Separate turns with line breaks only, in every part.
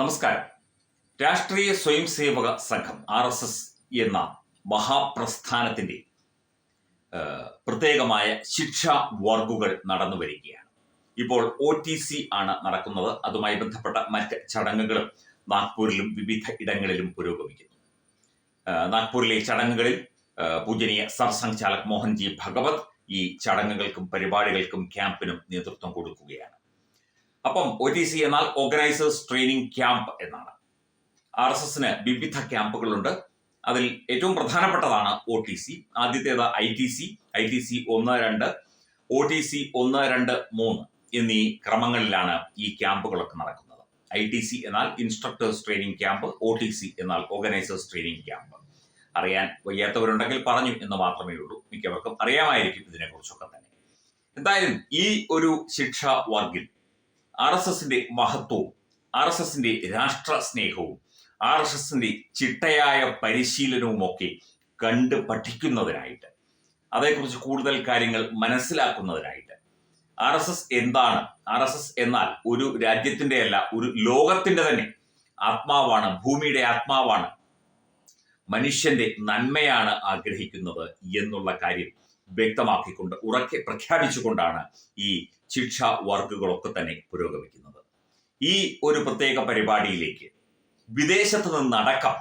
നമസ്കാരം. രാഷ്ട്രീയ സ്വയം സേവക സംഘം ആർ എസ് എസ് എന്ന മഹാപ്രസ്ഥാനത്തിന്റെ പ്രത്യേകമായ ശിക്ഷാ വർഗുകൾ നടന്നു വരികയാണ്. ഇപ്പോൾ ഒ ടി സി ആണ് നടക്കുന്നത്. അതുമായി ബന്ധപ്പെട്ട മറ്റ് ചടങ്ങുകളും നാഗ്പൂരിലും വിവിധ ഇടങ്ങളിലും പുരോഗമിക്കുന്നു. നാഗ്പൂരിലെ ചടങ്ങുകളിൽ പൂജനീയ സർസംഘ് ചാലക് മോഹൻജി ഭഗവത് ഈ ചടങ്ങുകൾക്കും പരിപാടികൾക്കും ക്യാമ്പിനും നേതൃത്വം കൊടുക്കുകയാണ്. അപ്പം ഒ ടി സി എന്നാൽ ഓർഗനൈസേഴ്സ് ട്രെയിനിങ് ക്യാമ്പ് എന്നാണ്. ആർ എസ് എസിന് വിവിധ ക്യാമ്പുകളുണ്ട്. അതിൽ ഏറ്റവും പ്രധാനപ്പെട്ടതാണ് ഒ ടി സി. ആദ്യത്തേത് I T C. I T C ഒന്ന് രണ്ട് ഒ ടി സി ഒന്ന് രണ്ട് മൂന്ന് എന്നീ ക്രമങ്ങളിലാണ് ഈ ക്യാമ്പുകളൊക്കെ നടക്കുന്നത്. ഐ ടി സി എന്നാൽ instructors training camp O T C എന്നാൽ ഓർഗനൈസേഴ്സ് ട്രെയിനിങ് ക്യാമ്പ് അറിയാൻ വയ്യാത്തവരുണ്ടെങ്കിൽ പറഞ്ഞു എന്ന് മാത്രമേ ഉള്ളൂ. മിക്കവർക്കും അറിയാമായിരിക്കും ഇതിനെക്കുറിച്ചൊക്കെ തന്നെ. എന്തായാലും ഈ ഒരു ശിക്ഷ വർഗിൽ ആർ എസ് എസിന്റെ മഹത്വവും ആർ എസ് എസിന്റെ രാഷ്ട്ര സ്നേഹവും ആർ എസ് എസിന്റെ ചിട്ടയായ പരിശീലനവും ഒക്കെ കണ്ട് പഠിക്കുന്നതിനായിട്ട് അതേക്കുറിച്ച് കൂടുതൽ കാര്യങ്ങൾ മനസ്സിലാക്കുന്നതിനായിട്ട്. ആർ എസ് എസ് എന്താണ്? ആർ എസ് എസ് എന്നാൽ ഒരു രാജ്യത്തിന്റെ അല്ല ഒരു ലോകത്തിന്റെ തന്നെ ആത്മാവാണ് ഭൂമിയുടെ ആത്മാവാണ്. മനുഷ്യന്റെ നന്മയാണ് ആഗ്രഹിക്കുന്നത് എന്നുള്ള കാര്യം വ്യക്തമാക്കിക്കൊണ്ട് ഉറക്കെ പ്രഖ്യാപിച്ചുകൊണ്ടാണ് ഈ ശിക്ഷാ വർക്കുകളൊക്കെ തന്നെ പുരോഗമിക്കുന്നത്. ഈ ഒരു പ്രത്യേക പരിപാടിയിലേക്ക് വിദേശത്ത് നിന്നടക്കം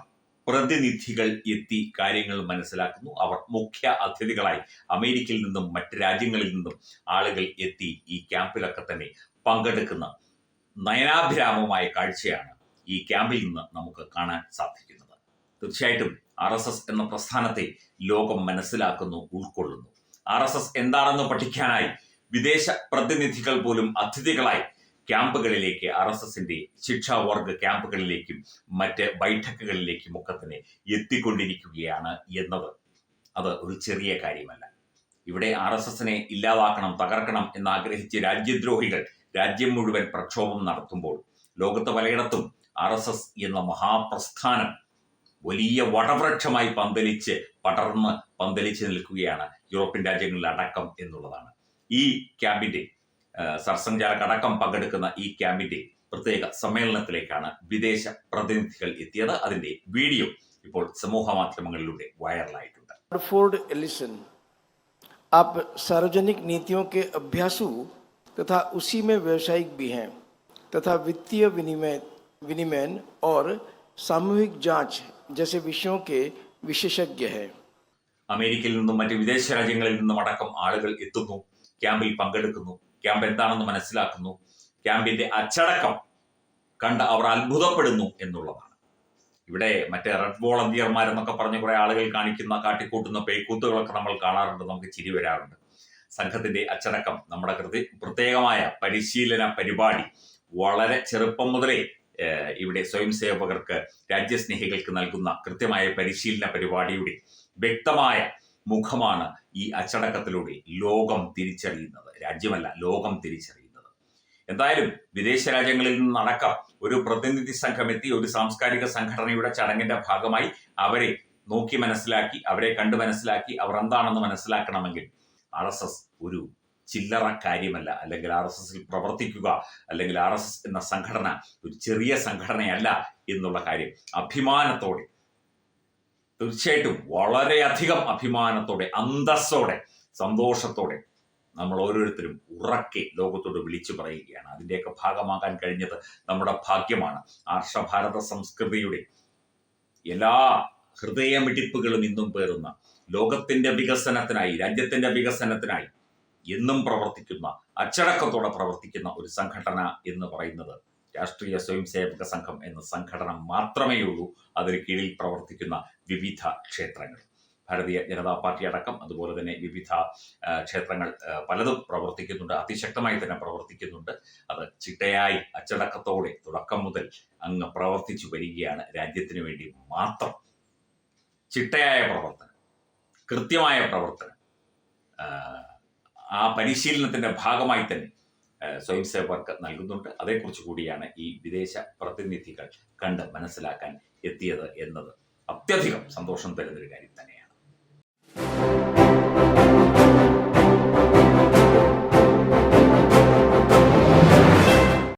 പ്രതിനിധികൾ എത്തി കാര്യങ്ങൾ മനസ്സിലാക്കുന്നു. അവർ മുഖ്യ അതിഥികളായി അമേരിക്കയിൽ നിന്നും മറ്റ് രാജ്യങ്ങളിൽ നിന്നും ആളുകൾ എത്തി ഈ ക്യാമ്പിലൊക്കെ തന്നെ പങ്കെടുക്കുന്ന നയനാഭിരാമമായ കാഴ്ചയാണ് ഈ ക്യാമ്പിൽ നിന്ന് നമുക്ക് കാണാൻ സാധിക്കുന്നത്. തീർച്ചയായിട്ടും ആർ എസ് എസ് എന്ന പ്രസ്ഥാനത്തെ ലോകം മനസ്സിലാക്കുന്നു ഉൾക്കൊള്ളുന്നു. ആർ എസ് എസ് എന്താണെന്ന് പഠിക്കാനായി വിദേശ പ്രതിനിധികൾ പോലും അതിഥികളായി ക്യാമ്പുകളിലേക്ക് ആർ എസ് എസിന്റെ ശിക്ഷാവർഗ ക്യാമ്പുകളിലേക്കും മറ്റ് ബൈഠക്കുകളിലേക്കും ഒക്കെ തന്നെ എത്തിക്കൊണ്ടിരിക്കുകയാണ് എന്നത്. അത് ഒരു ചെറിയ കാര്യമല്ല. ഇവിടെ ആർ എസ് എസിനെ ഇല്ലാതാക്കണം തകർക്കണം എന്നാഗ്രഹിച്ച് രാജ്യദ്രോഹികൾ രാജ്യം മുഴുവൻ പ്രക്ഷോഭം നടത്തുമ്പോൾ ലോകത്ത് പലയിടത്തും ആർ എസ് എസ് എന്ന മഹാപ്രസ്ഥാനം വലിയ വടവൃക്ഷമായി പന്തലിച്ച് പടർന്ന് പന്തലിച്ച് നിൽക്കുകയാണ് യൂറോപ്യൻ രാജ്യങ്ങളിൽ അടക്കം എന്നുള്ളതാണ് ഈ ക്യാമ്പിന്റെ സർസംഘാലക് അടക്കം പങ്കെടുക്കുന്ന ഈ ക്യാമ്പിന്റെ പ്രത്യേക സമ്മേളനത്തിലേക്കാണ് വിദേശ പ്രതിനിധികൾ എത്തിയത് അതിന്റെ വീഡിയോ ഇപ്പോൾ സമൂഹ മാധ്യമങ്ങളിലൂടെ വൈറലായിട്ടുണ്ട്
फोर्ड एलिसन आप सार्वजनिक नीतियों के अभ्यासु तथा उसी में व्यवसायिक भी हैं तथा वित्तीय विनिमय विनिमय और സാമൂഹിക ജാജ് ജസെ വിഷയോ കെ വിശേഷജ്ഞ ഹെ.
അമേരിക്കയിൽ നിന്നും മറ്റ് വിദേശ രാജ്യങ്ങളിൽ നിന്നും അടക്കം ആളുകൾ എത്തുന്നു ക്യാമ്പിൽ പങ്കെടുക്കുന്നു ക്യാമ്പ് എന്താണെന്ന് മനസ്സിലാക്കുന്നു ക്യാമ്പിന്റെ അച്ചടക്കം കണ്ട് അവർ അത്ഭുതപ്പെടുന്നു എന്നുള്ളതാണ്. ഇവിടെ മറ്റേ റെഡ് വോളണ്ടിയർമാർ എന്നൊക്കെ പറഞ്ഞ് കുറെ ആളുകൾ കാണിക്കുന്ന കാട്ടിക്കൂട്ടുന്ന പേക്കൂത്തുകളൊക്കെ നമ്മൾ കാണാറുണ്ട് നമുക്ക് ചിരി വരാറുണ്ട്. സംഘത്തിന്റെ അച്ചടക്കം നമ്മുടെ കൃതി പ്രത്യേകമായ പരിശീലന പരിപാടി വളരെ ചെറുപ്പം മുതലേ ഇവിടെ സ്വയം സേവകർക്ക് രാജ്യസ്നേഹികൾക്ക് നൽകുന്ന കൃത്യമായ പരിശീലന പരിപാടിയുടെ വ്യക്തമായ മുഖമാണ് ഈ അച്ചടക്കത്തിലൂടെ ലോകം തിരിച്ചറിയുന്നത്. രാജ്യമല്ല ലോകം തിരിച്ചറിയുന്നത്. എന്തായാലും വിദേശ രാജ്യങ്ങളിൽ നിന്നടക്കം ഒരു പ്രതിനിധി സംഘം എത്തി ഒരു സാംസ്കാരിക സംഘടനയുടെ ചടങ്ങിന്റെ ഭാഗമായി അവരെ നോക്കി മനസ്സിലാക്കി അവരെ കണ്ടു മനസ്സിലാക്കി അവർ എന്താണെന്ന് മനസ്സിലാക്കണമെങ്കിൽ ആർ ഒരു ചില്ലറ കാര്യമല്ല. അല്ലെങ്കിൽ ആർ എസ് എസിൽ പ്രവർത്തിക്കുക അല്ലെങ്കിൽ ആർ എസ് എസ് എന്ന സംഘടന ഒരു ചെറിയ സംഘടനയല്ല എന്നുള്ള കാര്യം. അഭിമാനത്തോടെ തീർച്ചയായിട്ടും വളരെയധികം അഭിമാനത്തോടെ അന്തസ്സോടെ സന്തോഷത്തോടെ നമ്മൾ ഓരോരുത്തരും ഉറക്കെ ലോകത്തോട് വിളിച്ചു പറയുകയാണ്. അതിന്റെയൊക്കെ ഭാഗമാകാൻ കഴിഞ്ഞത് നമ്മുടെ ഭാഗ്യമാണ്. ആർഷഭാരത സംസ്കൃതിയുടെ എല്ലാ ഹൃദയമിടിപ്പുകളും ഇന്നും പേറുന്ന ലോകത്തിന്റെ വികസനത്തിനായി രാജ്യത്തിന്റെ വികസനത്തിനായി എന്നും പ്രവർത്തിക്കുന്ന അച്ചടക്കത്തോടെ പ്രവർത്തിക്കുന്ന ഒരു സംഘടന എന്ന് പറയുന്നത് രാഷ്ട്രീയ സ്വയം സേവക സംഘം എന്ന സംഘടന മാത്രമേ ഉള്ളൂ. അതിന് കീഴിൽ പ്രവർത്തിക്കുന്ന വിവിധ ക്ഷേത്രങ്ങൾ. ഭാരതീയ ജനതാ പാർട്ടി അടക്കം അതുപോലെ തന്നെ വിവിധ ക്ഷേത്രങ്ങൾ പലതും പ്രവർത്തിക്കുന്നുണ്ട്. അതിശക്തമായി തന്നെ പ്രവർത്തിക്കുന്നുണ്ട്. അത് ചിട്ടയായി അച്ചടക്കത്തോടെ തുടക്കം മുതൽ അങ്ങ് പ്രവർത്തിച്ചു വരികയാണ് രാജ്യത്തിന് വേണ്ടി മാത്രം. ചിട്ടയായ പ്രവർത്തനം കൃത്യമായ പ്രവർത്തനം ആ, പരിശീലനത്തിന്റെ ഭാഗമായി തന്നെ സ്വയം സേവകർക്ക് നൽകുന്നുണ്ട്. അതേക്കുറിച്ച് കൂടിയാണ് ഈ വിദേശ പ്രതിനിധികൾ കണ്ട് മനസ്സിലാക്കാൻ എത്തിയത് എന്നത്. അത്യധികം സന്തോഷം തരുന്നൊരു കാര്യം തന്നെയാണ്